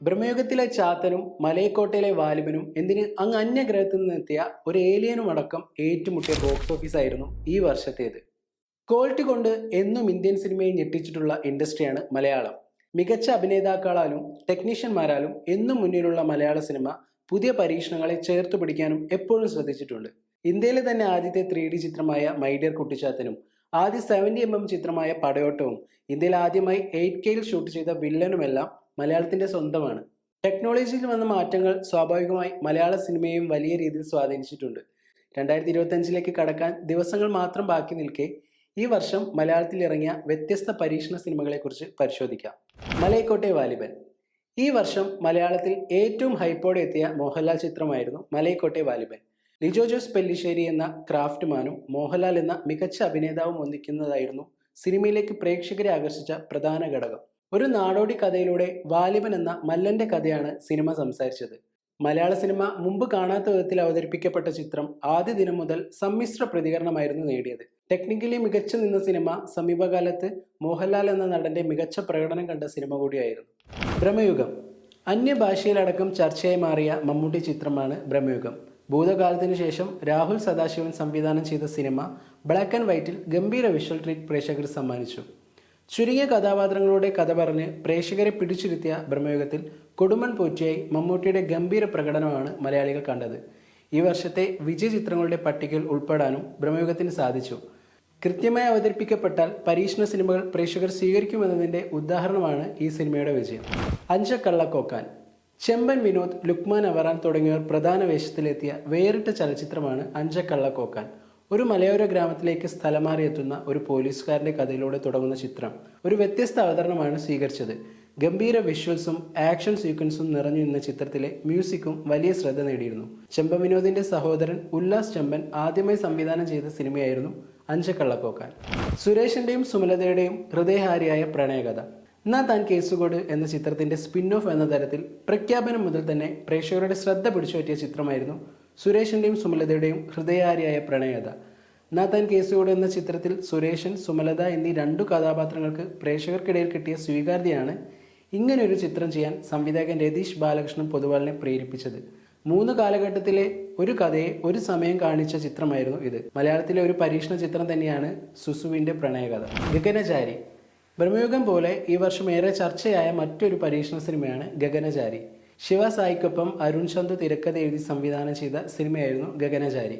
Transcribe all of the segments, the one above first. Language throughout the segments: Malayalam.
ബ്രഹ്മയുഗത്തിലെ ചാത്തനും മലയക്കോട്ടയിലെ വാലിബനും എന്തിന് അങ്ങ് അന്യഗ്രഹത്തിൽ നിന്നെത്തിയ ഒരു ഏലിയനും അടക്കം ഏറ്റുമുട്ടിയ ബോക്സ് ഓഫീസായിരുന്നു ഈ വർഷത്തേത്. ക്വാളിറ്റി കൊണ്ട് എന്നും ഇന്ത്യൻ സിനിമയെ ഞെട്ടിച്ചിട്ടുള്ള ഇൻഡസ്ട്രിയാണ് മലയാളം. മികച്ച അഭിനേതാക്കളാലും ടെക്നീഷ്യന്മാരാലും എന്നും മുന്നിലുള്ള മലയാള സിനിമ പുതിയ പരീക്ഷണങ്ങളെ ചേർത്ത് പിടിക്കാനും എപ്പോഴും ശ്രദ്ധിച്ചിട്ടുണ്ട്. ഇന്ത്യയിലെ തന്നെ ആദ്യത്തെ ത്രീ ഡി ചിത്രമായ മൈഡിയർ കുട്ടിച്ചാത്തനും ആദ്യ സെവന്റി എം എം ചിത്രമായ പടയോട്ടവും ഇന്ത്യയിൽ ആദ്യമായി എയ്റ്റ് കെയിൽ ഷൂട്ട് ചെയ്ത വില്ലനുമെല്ലാം മലയാളത്തിന്റെ സ്വന്തമാണ്. ടെക്നോളജിയിൽ വന്ന മാറ്റങ്ങൾ സ്വാഭാവികമായി മലയാള സിനിമയെയും വലിയ രീതിയിൽ സ്വാധീനിച്ചിട്ടുണ്ട്. രണ്ടായിരത്തി ഇരുപത്തി അഞ്ചിലേക്ക് കടക്കാൻ ദിവസങ്ങൾ മാത്രം ബാക്കി നിൽക്കെ ഈ വർഷം മലയാളത്തിൽ ഇറങ്ങിയ വ്യത്യസ്ത പരീക്ഷണ സിനിമകളെക്കുറിച്ച് പരിശോധിക്കാം. മലയക്കോട്ടെ വാലിബൻ. ഈ വർഷം മലയാളത്തിൽ ഏറ്റവും ഹൈപ്പോടെ എത്തിയ മോഹൻലാൽ ചിത്രമായിരുന്നു മലയക്കോട്ടെ വാലിബൻ. ലിജോ ജോസ് പെല്ലിശ്ശേരി എന്ന ക്രാഫ്റ്റ്മാനും മോഹൻലാൽ എന്ന മികച്ച അഭിനേതാവും ഒന്നിക്കുന്നതായിരുന്നു സിനിമയിലേക്ക് പ്രേക്ഷകരെ ആകർഷിച്ച പ്രധാന ഘടകം. ഒരു നാടോടി കഥയിലൂടെ വാലിബൻ എന്ന മല്ലന്റെ കഥയാണ് സിനിമ സംസാരിച്ചത്. മലയാള സിനിമ മുമ്പ് കാണാത്ത വിധത്തിൽ അവതരിപ്പിക്കപ്പെട്ട ചിത്രം ആദ്യ ദിനം മുതൽ സമ്മിശ്ര പ്രതികരണമായിരുന്നു നേടിയത്. ടെക്നിക്കലി മികച്ചു നിന്ന സിനിമ സമീപകാലത്ത് മോഹൻലാൽ എന്ന നടന്റെ മികച്ച പ്രകടനം കണ്ട സിനിമ കൂടിയായിരുന്നു. ബ്രഹ്മയുഗം. അന്യഭാഷയിലടക്കം ചർച്ചയായി മാറിയ മമ്മൂട്ടി ചിത്രമാണ് ബ്രഹ്മയുഗം. ഭൂതകാലത്തിനു ശേഷം രാഹുൽ സദാശിവൻ സംവിധാനം ചെയ്ത സിനിമ ബ്ലാക്ക് ആൻഡ് വൈറ്റിൽ ഗംഭീര വിഷ്വൽ ട്രീറ്റ് പ്രേക്ഷകർ സമ്മാനിച്ചു. ചുരുങ്ങിയ കഥാപാത്രങ്ങളുടെ കഥ പറഞ്ഞ് പ്രേക്ഷകരെ പിടിച്ചിരുത്തിയ ബ്രഹ്മയുഗത്തിൽ കൊടുമൺ പോറ്റിയായി മമ്മൂട്ടിയുടെ ഗംഭീര പ്രകടനമാണ് മലയാളികൾ കണ്ടത്. ഈ വർഷത്തെ വിജയ ചിത്രങ്ങളുടെ പട്ടികയിൽ ഉൾപ്പെടാനും ബ്രഹ്മയുഗത്തിന് സാധിച്ചു. കൃത്യമായി അവതരിപ്പിക്കപ്പെട്ടാൽ പരീക്ഷണ സിനിമകൾ പ്രേക്ഷകർ സ്വീകരിക്കുമെന്നതിന്റെ ഉദാഹരണമാണ് ഈ സിനിമയുടെ വിജയം. അഞ്ച കള്ളക്കോക്കാൻ ചെമ്പൻ വിനോദ് ലുക്മാൻ അവറാൻ തുടങ്ങിയവർ പ്രധാന വേഷത്തിലെത്തിയ വേറിട്ട ചലച്ചിത്രമാണ് അഞ്ചക്കള്ളക്കോക്കാൻ. ഒരു മലയോര ഗ്രാമത്തിലേക്ക് സ്ഥലം മാറിയെത്തുന്ന ഒരു പോലീസുകാരന്റെ കഥയിലൂടെ തുടങ്ങുന്ന ചിത്രം ഒരു വ്യത്യസ്ത അവതരണമാണ് സ്വീകരിച്ചത്. ഗംഭീര വിഷ്വൽസും ആക്ഷൻ സീക്വൻസും നിറഞ്ഞു നിന്ന ചിത്രത്തിലെ മ്യൂസിക്കും വലിയ ശ്രദ്ധ നേടിയിരുന്നു. ചെമ്പൻ വിനോദിന്റെ സഹോദരൻ ഉല്ലാസ് ചെമ്പൻ ആദ്യമായി സംവിധാനം ചെയ്ത സിനിമയായിരുന്നു അഞ്ചക്കള്ളക്കോക്കാൻ സുരേഷിന്റെയും സുമലതയുടെയും ഹൃദയഹാരിയായ പ്രണയകഥ. എന്നാ താൻ കേസുകോട് എന്ന ചിത്രത്തിന്റെ സ്പിൻ ഓഫ് എന്ന തരത്തിൽ പ്രഖ്യാപനം മുതൽ തന്നെ പ്രേക്ഷകരുടെ ശ്രദ്ധ പിടിച്ചുപറ്റിയ ചിത്രമായിരുന്നു സുരേഷിന്റെയും സുമലതയുടെയും ഹൃദയാരിയായ പ്രണയത നാത്താൻ കേസുകോട് എന്ന ചിത്രത്തിൽ സുരേഷൻ സുമലത എന്നീ രണ്ടു കഥാപാത്രങ്ങൾക്ക് പ്രേക്ഷകർക്കിടയിൽ കിട്ടിയ സ്വീകാര്യതയാണ് ഇങ്ങനൊരു ചിത്രം ചെയ്യാൻ സംവിധായകൻ രതീഷ് ബാലകൃഷ്ണൻ പൊതുവാളിനെ പ്രേരിപ്പിച്ചത്. മൂന്ന് കാലഘട്ടത്തിലെ ഒരു കഥയെ ഒരു സമയം കാണിച്ച ചിത്രമായിരുന്നു ഇത്. മലയാളത്തിലെ ഒരു പരീക്ഷണ ചിത്രം തന്നെയാണ് സുസുവിന്റെ പ്രണയകഥ. ഗഗനചാരി. ബ്രഹ്മയുഗം പോലെ ഈ വർഷം ഏറെ ചർച്ചയായ മറ്റൊരു പരീക്ഷണ സിനിമയാണ് ഗഗനചാരി. ശിവ സായിക്കൊപ്പം അരുൺ ചന്ദ് തിരക്കഥ എഴുതി സംവിധാനം ചെയ്ത സിനിമയായിരുന്നു ഗഗനചാരി.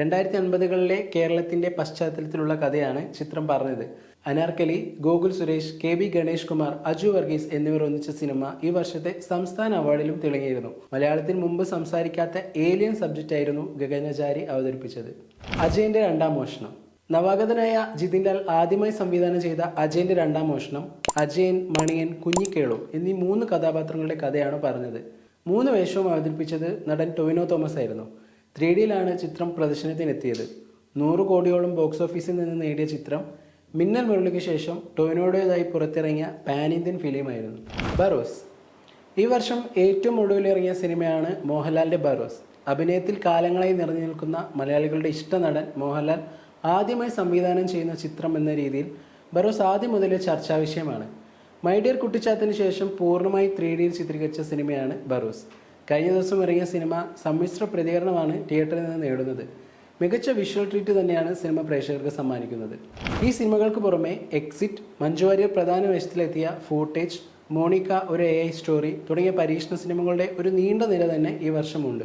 രണ്ടായിരത്തി അൻപതുകളിലെ കേരളത്തിന്റെ പശ്ചാത്തലത്തിലുള്ള കഥയാണ് ചിത്രം പറഞ്ഞത്. അനാർക്കലി ഗോകുൽ സുരേഷ് കെ ബി ഗണേഷ് കുമാർ അജു വർഗീസ് എന്നിവർ ഒന്നിച്ച സിനിമ ഈ വർഷത്തെ സംസ്ഥാന അവാർഡിലും തിളങ്ങിയിരുന്നു. മലയാളത്തിൽ മുമ്പ് സംസാരിക്കാത്ത ഏലിയൻ സബ്ജക്റ്റായിരുന്നു ഗഗനചാരി അവതരിപ്പിച്ചത്. അജയന്റെ രണ്ടാം മോഷണം. നവാഗതനായ ജിതിൻ ലാൽ ആദ്യമായി സംവിധാനം ചെയ്ത അജയന്റെ രണ്ടാം മോഷണം അജയൻ മണിയൻ കുഞ്ഞിക്കേളു എന്നീ മൂന്ന് കഥാപാത്രങ്ങളുടെ കഥയാണ് പറഞ്ഞത്. മൂന്ന് വേഷവും അവതരിപ്പിച്ചത് നടൻ ടൊവിനോ തോമസ് ആയിരുന്നു. ത്രീ ഡിയിലാണ് ചിത്രം പ്രദർശനത്തിനെത്തിയത്. നൂറ് കോടിയോളം ബോക്സ് ഓഫീസിൽ നിന്ന് നേടിയ ചിത്രം. മിന്നൽ മുരളിക്ക് ശേഷം ടൊവിനോയുടേതായി പുറത്തിറങ്ങിയ പാൻ ഇന്ത്യൻ ഫിലിമായിരുന്നു ബറോസ്. ഈ വർഷം ഏറ്റവും ഒടുവിലിറങ്ങിയ സിനിമയാണ് മോഹൻലാലിന്റെ ബറോസ്. അഭിനയത്തിൽ കാലങ്ങളായി നിറഞ്ഞു നിൽക്കുന്ന മലയാളികളുടെ ഇഷ്ട നടൻ മോഹൻലാൽ ആദ്യമായി സംവിധാനം ചെയ്യുന്ന ചിത്രം എന്ന രീതിയിൽ ബറോസ് ആദ്യം മുതലേ ചർച്ചാ വിഷയമാണ്. മൈഡിയർ കുട്ടിച്ചാത്തിന് ശേഷം പൂർണമായി ത്രീ ഡിയിൽ ചിത്രീകരിച്ച സിനിമയാണ് ബറോസ്. കഴിഞ്ഞ ദിവസം ഇറങ്ങിയ സിനിമ സമ്മിശ്ര പ്രതികരണമാണ് തിയേറ്ററിൽ നിന്ന് നേടുന്നത്. മികച്ച വിഷ്വൽ ട്രീറ്റ് തന്നെയാണ് സിനിമ പ്രേക്ഷകർക്ക് സമ്മാനിക്കുന്നത്. ഈ സിനിമകൾക്ക് പുറമെ എക്സിറ്റ് മഞ്ജു വാര്യർ പ്രധാന വേഷത്തിലെത്തിയ ഫൂട്ടേജ് മോണിക്ക ഒരു എ ഐ സ്റ്റോറി തുടങ്ങിയ പരീക്ഷണ സിനിമകളുടെ ഒരു നീണ്ട നിര തന്നെ ഈ വർഷമുണ്ട്.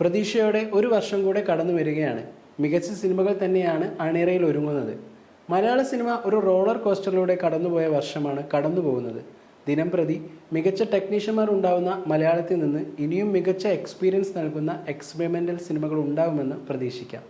പ്രതീക്ഷയോടെ ഒരു വർഷം കൂടെ കടന്നു വരികയാണ് മികച്ച സിനിമകൾ തന്നെയാണ് അണിയറയിൽ ഒരുങ്ങുന്നത്. മലയാള സിനിമ ഒരു റോളർ കോസ്റ്ററിലൂടെ കടന്നുപോയ വർഷമാണ് കടന്നു പോകുന്നത് ദിനം പ്രതി മികച്ച ടെക്നീഷ്യന്മാർ ഉണ്ടാവുന്ന മലയാളത്തിൽ നിന്ന് ഇനിയും മികച്ച എക്സ്പീരിയൻസ് നൽകുന്ന എക്സ്പെരിമെന്റൽ സിനിമകൾ ഉണ്ടാകുമെന്ന് പ്രതീക്ഷിക്കാം.